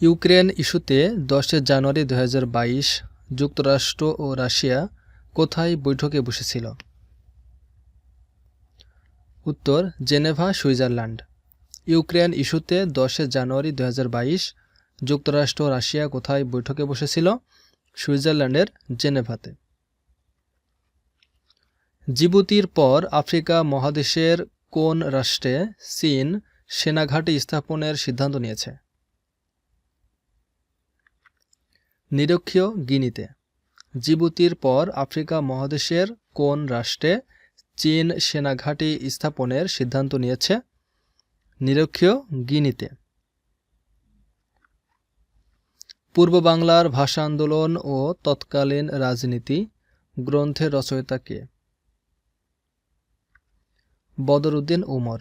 Ukraine ইস্যুতে দশে জানুয়ারি দু হাজার বাইশ যুক্তরাষ্ট্র ও রাশিয়া কোথায় বৈঠকে বসেছিল? উত্তর, জেনেভা, সুইজারল্যান্ড। ইউক্রেন ইস্যুতে দশে জানুয়ারি দু হাজার বাইশ যুক্তরাষ্ট্র ও রাশিয়া কোথায় বৈঠকে বসেছিল? সুইজারল্যান্ডের জেনেভাতে। জিবুতির পর আফ্রিকা মহাদেশের কোন রাষ্ট্রে চীন সেনাঘাটি স্থাপনের সিদ্ধান্ত নিয়েছে? নিরক্ষীয় গিনিতে। জিবুতির পর আফ্রিকা মহাদেশের কোন রাষ্ট্রে চীন সেনাঘাঁটি স্থাপনের সিদ্ধান্ত নিয়েছে? নিরক্ষীয় গিনিতে। পূর্ব বাংলার ভাষা আন্দোলন ও তৎকালীন রাজনীতি গ্রন্থের রচয়িতা কে? বদরুদ্দিন উমর।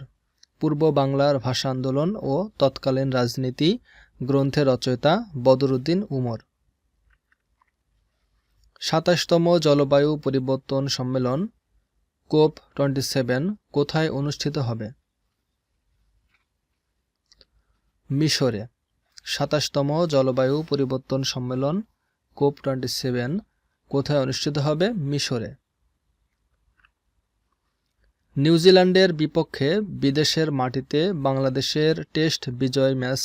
পূর্ব বাংলার ভাষা আন্দোলন ও তৎকালীন রাজনীতি গ্রন্থের রচয়িতা বদরুদ্দিন উমর। সাতাশতম জলবায়ু পরিবর্তন সম্মেলন, কোপ টোয়েন্টি সেভেন, কোথায় অনুষ্ঠিত হবে? মিশরে, সাতাশতম জলবায়ু পরিবর্তন সম্মেলন, কোপ টোয়েন্টি সেভেন, কোথায় অনুষ্ঠিত হবে? মিশরে। নিউজিল্যান্ডের বিপক্ষে বিদেশের মাটিতে বাংলাদেশের টেস্ট বিজয় ম্যাচ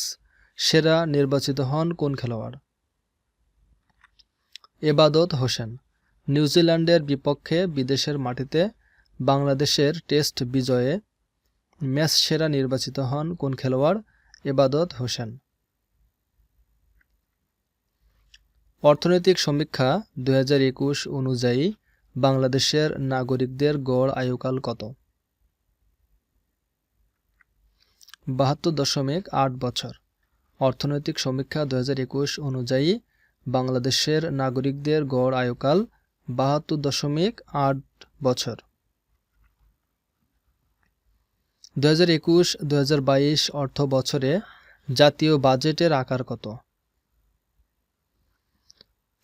সেরা নির্বাচিত হন কোন খেলোয়াড়? এবাদত হোসেন, নিউজিল্যান্ডের বিপক্ষে বিদেশের মাটিতে বাংলাদেশের টেস্ট বিজয়ে ম্যাচ সেরা নির্বাচিত হন কোন খেলোয়াড়? এবাদত হোসেন। অর্থনৈতিক সমীক্ষা দুই অনুযায়ী বাংলাদেশের নাগরিকদের গড় আয়ুকাল কত? বাহাত্তর দশমিক আট বছর। অর্থনৈতিক সমীক্ষা দু হাজার একুশ অনুযায়ী বাংলাদেশের নাগরিকদের গড় আয়ুকাল বাহাত্তর দশমিক আট বছর। দু হাজার একুশ দু হাজার বাইশ অর্থ বছরে জাতীয় বাজেটের আকার কত?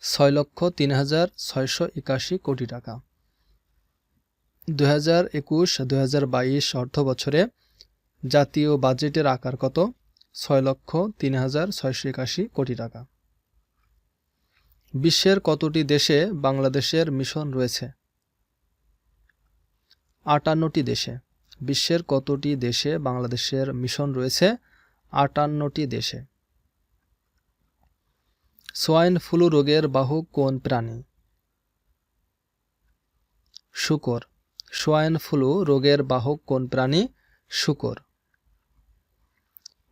ছয় লক্ষ তিন হাজার ছয়শো একাশি কোটি টাকা। দু হাজার একুশ দু হাজার বাইশ অর্থ বছরে জাতীয় বাজেটের আকার কত? ছয় লক্ষ তিন হাজার ছয়শো একাশি কোটি টাকা। বিশ্বের কতটি দেশে বাংলাদেশের মিশন রয়েছে? আটান্নটি দেশে। বিশ্বের কতটি দেশে বাংলাদেশের মিশন রয়েছে? আটান্নটি দেশে। সোয়াইন ফ্লু রোগের বাহক কোন প্রাণী? শুকর। সোয়াইন ফ্লু রোগের বাহক কোন প্রাণী? শুকর।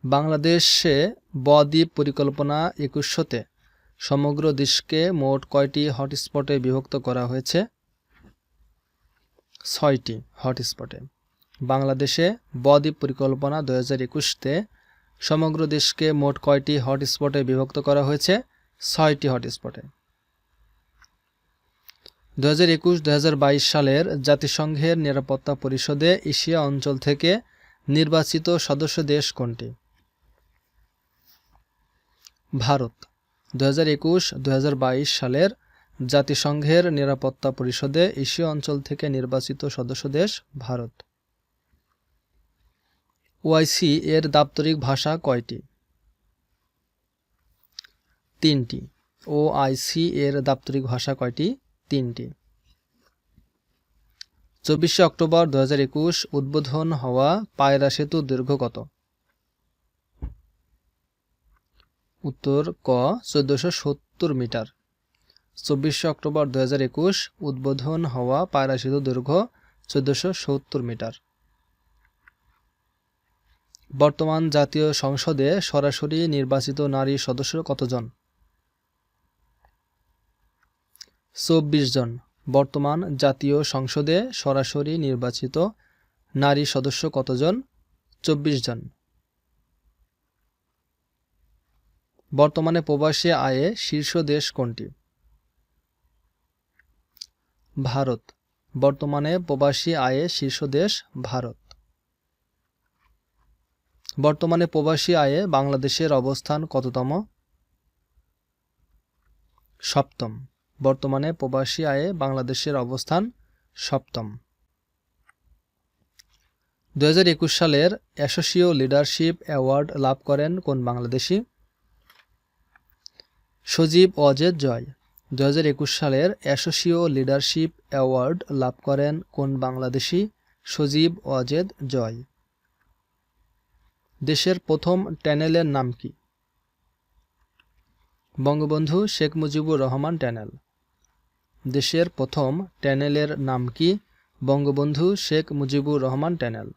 বাংলাদেশে বদ্বীপ পরিকল্পনা একুশশোতে সমগ্র দেশকে মোট কয়টি হটস্পটে বিভক্ত করা হয়েছে? ছয়টি হটস্পটে। বাংলাদেশে বদ্বীপ পরিকল্পনা দু হাজার একুশতে সমগ্র দেশকে মোট কয়টি হটস্পটে বিভক্ত করা হয়েছে? ছয়টি হটস্পটে। দু হাজার একুশ দু সালের জাতিসংঘের নিরাপত্তা পরিষদে এশিয়া অঞ্চল থেকে নির্বাচিত সদস্য দেশ কোনটি? ভারত। দু হাজার একুশ সালের জাতিসংঘের নিরাপত্তা পরিষদে এশীয় অঞ্চল থেকে নির্বাচিত সদস্য দেশ ভারত। ওআইসি এর দাপ্তরিক ভাষা কয়টি? তিনটি। ওআইসি এর দাপ্তরিক ভাষা কয়টি? তিনটি। চব্বিশে অক্টোবর দু হাজার একুশ, উদ্বোধন হওয়া পায়রা সেতু দৈর্ঘ্য কত? উত্তর ক, চোদ্দশো সত্তর মিটার। চব্বিশে অক্টোবর দু হাজার একুশ, উদ্বোধন হওয়া পায়রা সেতু দৈর্ঘ্য চোদ্দশো সত্তর মিটার। বর্তমান জাতীয় সংসদে সরাসরি নির্বাচিত নারী সদস্য কতজন? চব্বিশ জন। বর্তমান জাতীয় সংসদে সরাসরি নির্বাচিত নারী সদস্য কতজন? চব্বিশ জন। বর্তমানে প্রবাসী আয়ে শীর্ষ দেশ কোনটি? ভারত। বর্তমানে প্রবাসী আয়ে শীর্ষ দেশ ভারত। বর্তমানে প্রবাসী আয়ে বাংলাদেশের অবস্থান কততম? সপ্তম। বর্তমানে প্রবাসী আয়ে বাংলাদেশের অবস্থান সপ্তম। দুহাজার একুশ সালের অ্যাসোসিও লিডারশিপ অ্যাওয়ার্ড লাভ করেন কোন বাংলাদেশি? সজীব অজেদ জয়। দু হাজার একুশ সালের অ্যাসোসিও লিডারশিপ অ্যাওয়ার্ড লাভ করেন কোন বাংলাদেশি? সজীব অজেদ জয়। দেশের প্রথম ট্যানেলের নাম কি? বঙ্গবন্ধু শেখ মুজিবুর রহমান ট্যানেল। দেশের প্রথম ট্যানেলের নাম কি? Bangabandhu Sheikh Mujibur Rahman tunnel.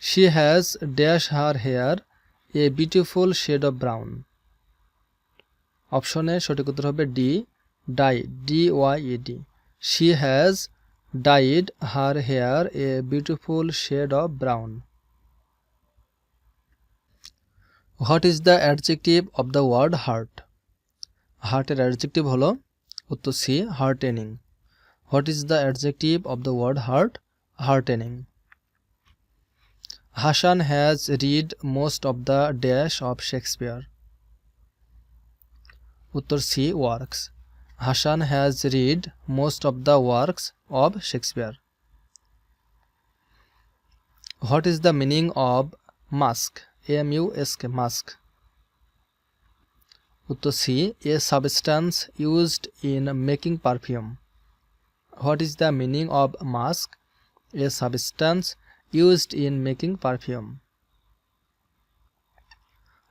She has dash her hair, a beautiful shade of brown. অপশনে সঠিক উত্তর হবে D, dye, D Y E D. She has dyed her hair a beautiful shade of brown what is the adjective of the word heart হার্টের adjective হলো উত্তর C heartening what is the adjective of the word heart heartening Hasan has read most of the dash of Shakespeare উত্তর C, works. Hasan has read most of the works of Shakespeare. What is the meaning of musk? M U S K, musk. উত্তর C, a substance used in making perfume. What is the meaning of musk? A substance used in making perfume.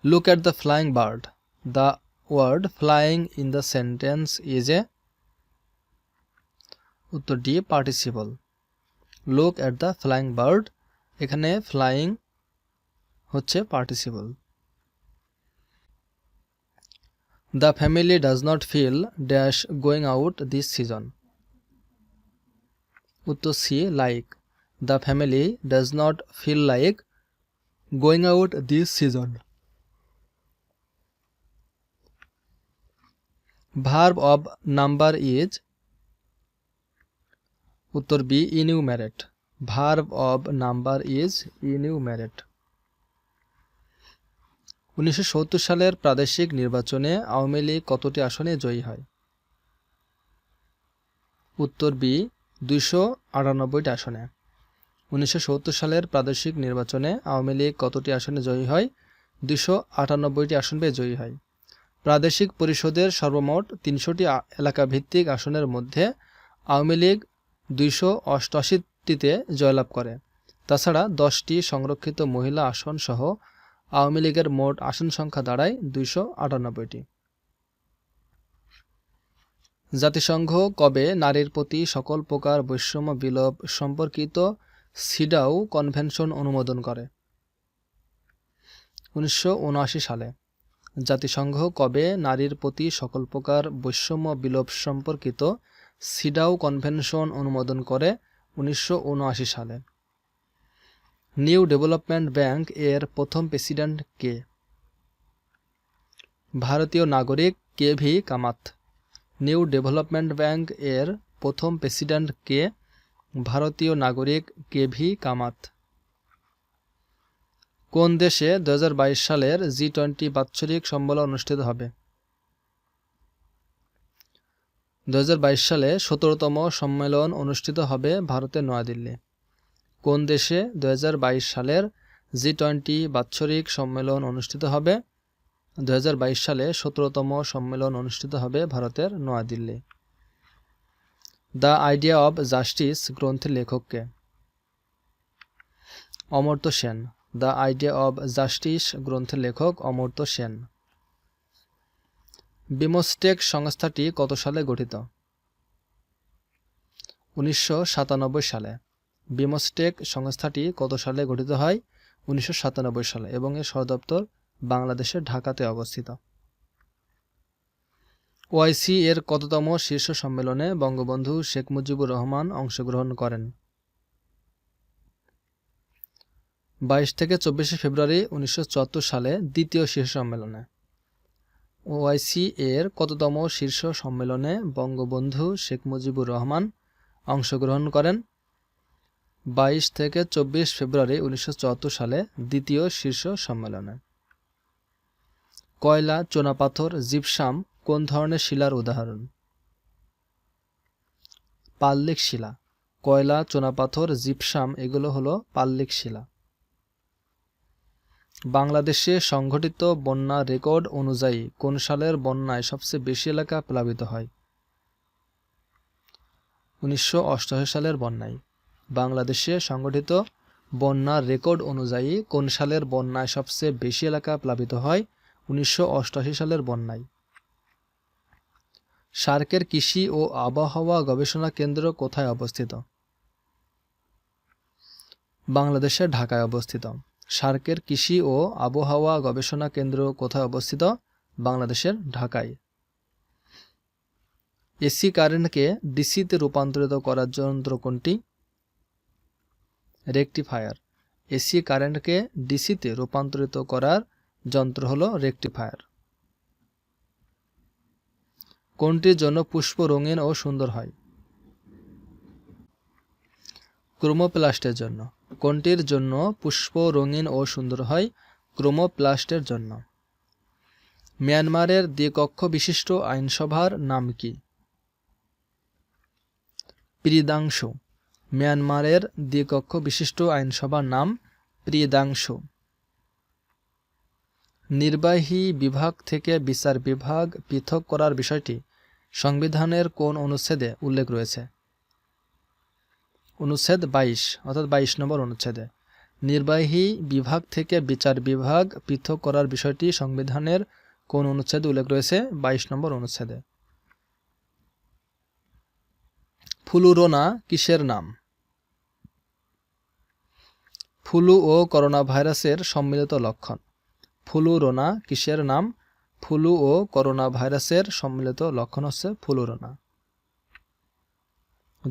Look at the flying bird. The word flying in the sentence is a উত্তর D participle look at the flying bird এখানে flying হচ্ছে participle the family does not feel dash going out this season উত্তর C like the family does not feel like going out this season. Verb of number is উত্তর B enumerate verb of number is enumerate উনিশশো সালের প্রাদেশিক নির্বাচনে আওয়ামী লীগ কতটি আসনে জয়ী হয়? উত্তর বি দুইশো আটানব্বইটি আসনে। উনিশশো সত্তর সালের প্রাদেশিক নির্বাচনে আওয়ামী লীগ কতটি আসনে জয়ী হয়? দুশো আটানব্বইটি আসন পেয়ে জয়ী হয়। প্রাদেশিক পরিষদের সর্বমোট তিনশোটি এলাকা ভিত্তিক আসনের মধ্যে আওয়ামী লীগ দুইশো অষ্টআশিটিতে জয়লাভ করে। তাছাড়া দশটি সংরক্ষিত মহিলা আসন সহ আওয়ামী লীগের মোট আসন সংখ্যা দাঁড়ায় দুইশো আটানব্বইটি। জাতিসংঘ কবে নারীর প্রতি সকল প্রকার বৈষম্য বিলোপ সম্পর্কিত সিডাও কনভেনশন অনুমোদন করে? উনিশশো উনআশি সালে। জাতিসংঘ কবে নারীর প্রতি সকল প্রকার বৈষম্য বিলোপ সম্পর্কিত সিডাও কনভেনশন অনুমোদন করে উনিশশো উনআশি সালে? নিউ ডেভেলপমেন্ট ব্যাংক এর প্রথম প্রেসিডেন্ট কে? ভারতীয় নাগরিক K V Kamath. New development bank এর প্রথম প্রেসিডেন্ট কে? ভারতীয় নাগরিক কে ভি কামাত। কোন দেশে দু হাজার বাইশ সালের জি টোয়েন্টি বাৎসরিক সম্মেলন অনুষ্ঠিত হবে? দু হাজার বাইশ সালে সতেরোতম সম্মেলন অনুষ্ঠিত হবে ভারতের নয়াদিল্লি। কোন দেশে দু হাজার বাইশ সালের জি টোয়েন্টি বাৎসরিক সম্মেলন অনুষ্ঠিত হবে? দু হাজার বাইশ সালে সতেরোতম সম্মেলন অনুষ্ঠিত হবে ভারতের New Delhi. The Idea of Justice গ্রন্থের লেখককে। Amartya Sen. The Idea of Justice গ্রন্থের লেখক অমর্ত্য সেন। বিমস্টেক সংস্থাটি কত সালে গঠিত? উনিশশো সাতানব্বই সালে। বিমস্টেক সংস্থাটি কত সালে গঠিত হয়? উনিশশো সাতানব্বই সালে এবং এর সদর দপ্তর বাংলাদেশের ঢাকাতে অবস্থিত। ওআইসি এর কততম শীর্ষ সম্মেলনে বঙ্গবন্ধু শেখ মুজিবুর রহমান অংশগ্রহণ করেন? বাইশ থেকে চব্বিশে ফেব্রুয়ারি উনিশশো চুয়াত্তর সালে দ্বিতীয় শীর্ষ সম্মেলনে। ওআইসি এর কততম শীর্ষ সম্মেলনে বঙ্গবন্ধু শেখ মুজিবুর রহমান অংশগ্রহণ করেন। বাইশ থেকে চব্বিশ ফেব্রুয়ারি উনিশশো চুয়াত্তর সালে দ্বিতীয় শীর্ষ সম্মেলনে। কয়লা চুনাপাথর জিপসাম কোন ধরনের শিলার উদাহরণ? পাল্লিক শিলা। কয়লা চোনাপাথর জিপসাম এগুলো হলো পাল্লিক শিলা। বাংলাদেশে সংঘটিত বন্যা রেকর্ড অনুযায়ী কোন সালের বন্যায় সবচেয়ে বেশি এলাকা প্লাবিত হয়? উনিশশো সালের বন্যায়। বাংলাদেশে সংঘটিত বন্যার রেকর্ড অনুযায়ী কোন সালের বন্যায় সবচেয়ে বেশি এলাকা প্লাবিত হয়? উনিশশো সালের বন্যায়। সার্কের কৃষি ও আবহাওয়া গবেষণা কেন্দ্র কোথায় অবস্থিত? বাংলাদেশের ঢাকায় অবস্থিত। সার্কের কৃষি ও আবহাওয়া গবেষণা কেন্দ্র কোথায় অবস্থিত? বাংলাদেশের ঢাকায়। এসি কারেন্টকে ডিসিতে রূপান্তরিত করার যন্ত্র কোনটি? রেকটিফায়ার। এসি কারেন্টকে ডিসিতে রূপান্তরিত করার যন্ত্র হলো রেকটিফায়ার। কোনটির জন্য পুষ্প রঙিন ও সুন্দর হয়? ক্রোমোপ্লাস্টের জন্য। কোনটির জন্য পুষ্প রঙিন ও সুন্দর হয় ক্রোমোপ্লাস্টের জন্য। মিয়ানমারের দ্বিকক্ষ বিশিষ্ট আইনসভার নাম কি? প্রিদাংশু। মিয়ানমারের দ্বিকক্ষ বিশিষ্ট আইনসভার নাম প্রিদাংশু। নির্বাহী বিভাগ থেকে বিচার বিভাগ পৃথক করার বিষয়টি সংবিধানের কোন অনুচ্ছেদে উল্লেখ রয়েছে? অনুচ্ছেদ বাইশ, অর্থাৎ বাইশ নম্বর অনুচ্ছেদে। নির্বাহী বিভাগ থেকে বিচার বিভাগ পৃথক করার বিষয়টি সংবিধানের কোন অনুচ্ছেদে উল্লেখ রয়েছে? বাইশ নম্বর অনুচ্ছেদে। ফুলুরোনা কিসের নাম? ফুলু ও করোনা ভাইরাসের সম্মিলিত লক্ষণ। ফুলুরোনা কিসের নাম? ফুলু ও করোনা ভাইরাসের সম্মিলিত লক্ষণ হচ্ছে ফুলুরোনা।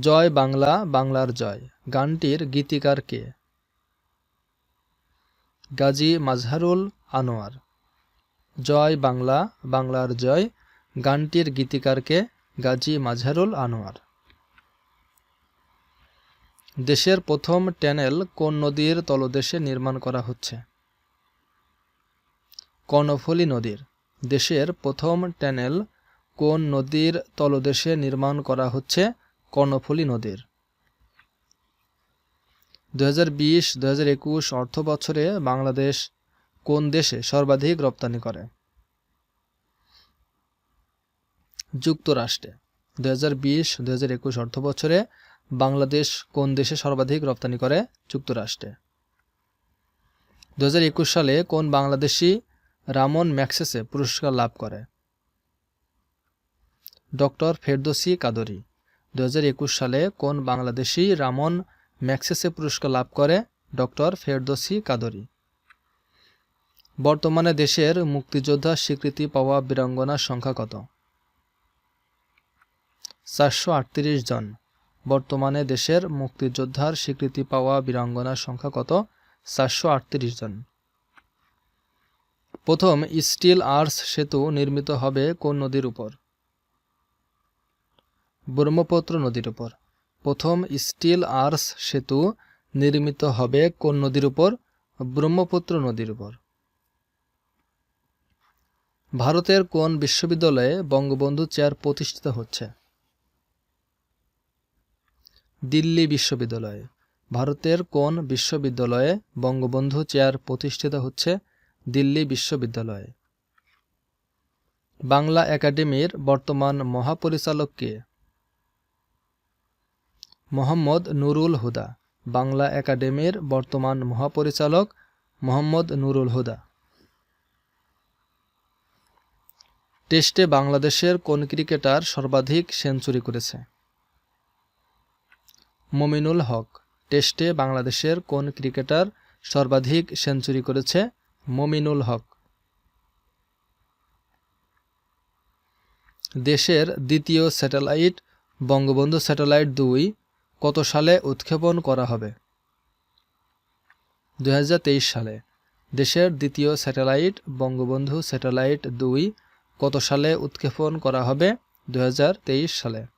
জয় বাংলা, বাংলার জয়। গানটির গীতিকার কে? গাজী মাজহারুল আনোয়ার। জয় বাংলা, বাংলার জয়। গানটির গীতিকারকে গাজী মাজহারুল আনোয়ার। দেশের প্রথম ট্যানেল কোন নদীর তলদেশে নির্মাণ করা হচ্ছে? কর্ণফুলী নদীর। দেশের প্রথম ট্যানেল কোন নদীর তলদেশে নির্মাণ করা হচ্ছে? কর্ণফুলী নদীর। দু হাজার বিশ দু একুশ অর্থ বছরে বাংলাদেশ কোন দেশে সর্বাধিক রপ্তানি করে? যুক্তরাষ্ট্রে। দু হাজার বিশ একুশ অর্থ বছরে বাংলাদেশ কোন দেশে সর্বাধিক রপ্তানি করে? যুক্তরাষ্ট্রে। দু সালে কোন বাংলাদেশি রামন ম্যাক্সেসে পুরস্কার লাভ করে? ডক্টর ফেরদোসি কাদরি। দু হাজার একুশ সালে কোন বাংলাদেশি রামন ম্যাক্সেসে পুরস্কার লাভ করে? ডক্টর ফেরদোসি কাদরি। বর্তমানে দেশের মুক্তিযোদ্ধা স্বীকৃতি পাওয়া বীরাঙ্গনার সংখ্যা কত? চারশো আটত্রিশ জন। বর্তমানে দেশের মুক্তিযোদ্ধার স্বীকৃতি পাওয়া বীরাঙ্গনার সংখ্যা কত? চারশো আটত্রিশ জন। প্রথম স্টিল আর্স সেতু নির্মিত হবে কোন নদীর উপর? ব্রহ্মপুত্র নদীর উপর। প্রথম স্টিল আর্স সেতু নির্মিত হবে কোন নদীর উপর? ব্রহ্মপুত্র নদীর উপর। ভারতের কোন বিশ্ববিদ্যালয়ে বঙ্গবন্ধু চেয়ার প্রতিষ্ঠিত হচ্ছে? দিল্লি বিশ্ববিদ্যালয়ে। ভারতের কোন বিশ্ববিদ্যালয়ে বঙ্গবন্ধু চেয়ার প্রতিষ্ঠিত হচ্ছে? দিল্লি বিশ্ববিদ্যালয়ে। বাংলা একাডেমির বর্তমান মহাপরিচালক কে? মোহাম্মদ নুরুল হুদা, বাংলা একাডেমির বর্তমান মহাপরিচালক মোহাম্মদ নুরুল হুদা। টেস্টে বাংলাদেশের কোন ক্রিকেটার সর্বাধিক সেঞ্চুরি করেছে? মমিনুল হক, টেস্টে বাংলাদেশের কোন ক্রিকেটার সর্বাধিক সেঞ্চুরি করেছে? মমিনুল হক। দেশের দ্বিতীয় স্যাটেলাইট, বঙ্গবন্ধু স্যাটেলাইট দুই কত সালে উৎক্ষেপণ করা হবে? দুই হাজার তেইশ সালে। দেশের দ্বিতীয় স্যাটেলাইট, বঙ্গবন্ধু স্যাটেলাইট দুই কত সালে উৎক্ষেপণ করা হবে? দুই হাজার তেইশ সালে।